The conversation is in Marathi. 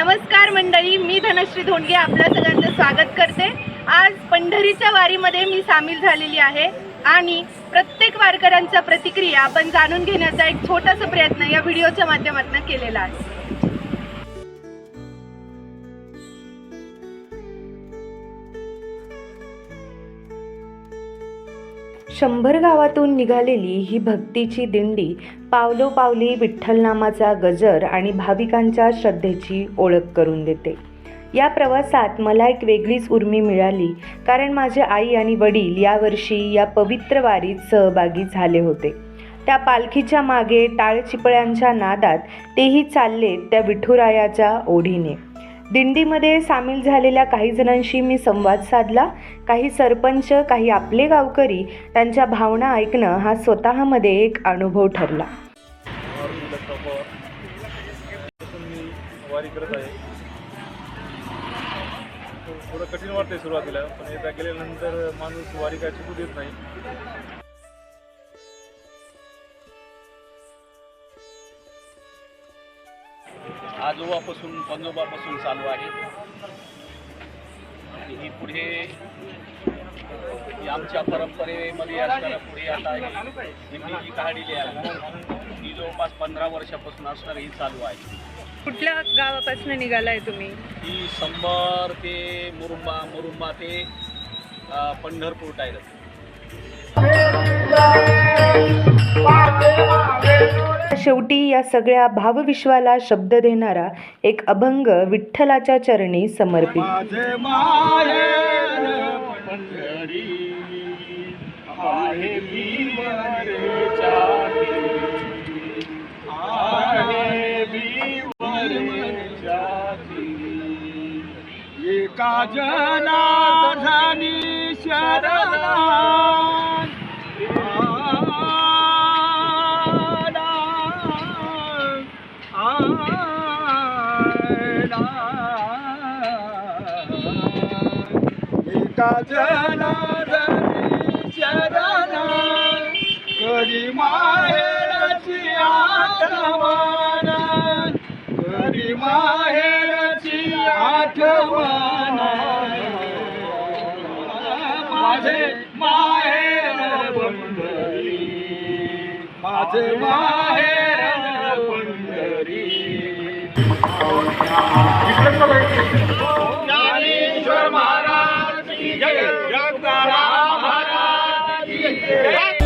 नमस्कार मंडळी मी धनश्री धोंडगे आपल्या सगळ्यांचं स्वागत करते. आज पंढरीच्या वारीमध्ये मी सामील झालेली आहे आणि प्रत्येक वारकऱ्यांच्या प्रतिक्रिया आपण जाणून घेण्याचा एक छोटासा प्रयत्न या व्हिडिओच्या माध्यमातून केलेला आहे. शंभर गावातून निघालेली ही भक्तीची दिंडी पावलोपावली विठ्ठलनामाचा गजर आणि भाविकांच्या श्रद्धेची ओळख करून देते. या प्रवासात मला एक वेगळीच उर्मी मिळाली कारण माझे आई आणि वडील यावर्षी या पवित्र वारीत सहभागी झाले होते. त्या पालखीच्या मागे टाळचिपळ्यांच्या नादात तेही चालले त्या विठुरायाच्या ओढीने. दिंडीमध्ये सामील झालेल्या काही जणांशी मी संवाद साधला. काही सरपंच काही आपले गावकरी त्यांच्या भावना ऐकणं हा स्वतःमध्ये एक अनुभव ठरला. थोडं कठीण वाटतंय सुरुवातीला पण एकदा गेल्यानंतर माणूस वारी काय चुकू देत नाही. आजोबापासून पंजोबापासून चालू आहे. आणि ही पुढे ही आमच्या परंपरेमध्ये असणारा पुढे आता ही दिंडी जी काढलेली आहे ही जवळपास पंधरा वर्षापासून असणार ही चालू आहे. कुठल्या गावापासून निघालाय तुम्ही? ही शंभर ते मुरुंबा मुरुंबा ते पंढरपूर टायर शेवटी या सगळ्या भावविश्वाला शब्द देणारा एक अभंग विठ्ठलाच्या चरणी समर्पित. माझे एका जनाधानी शरणा कधी माहेरची आठवण? कधी माहेरची आठवण? माझे माहेर पंढरी माझे माहेर पंढरी जय जगदाराम महाराज की जय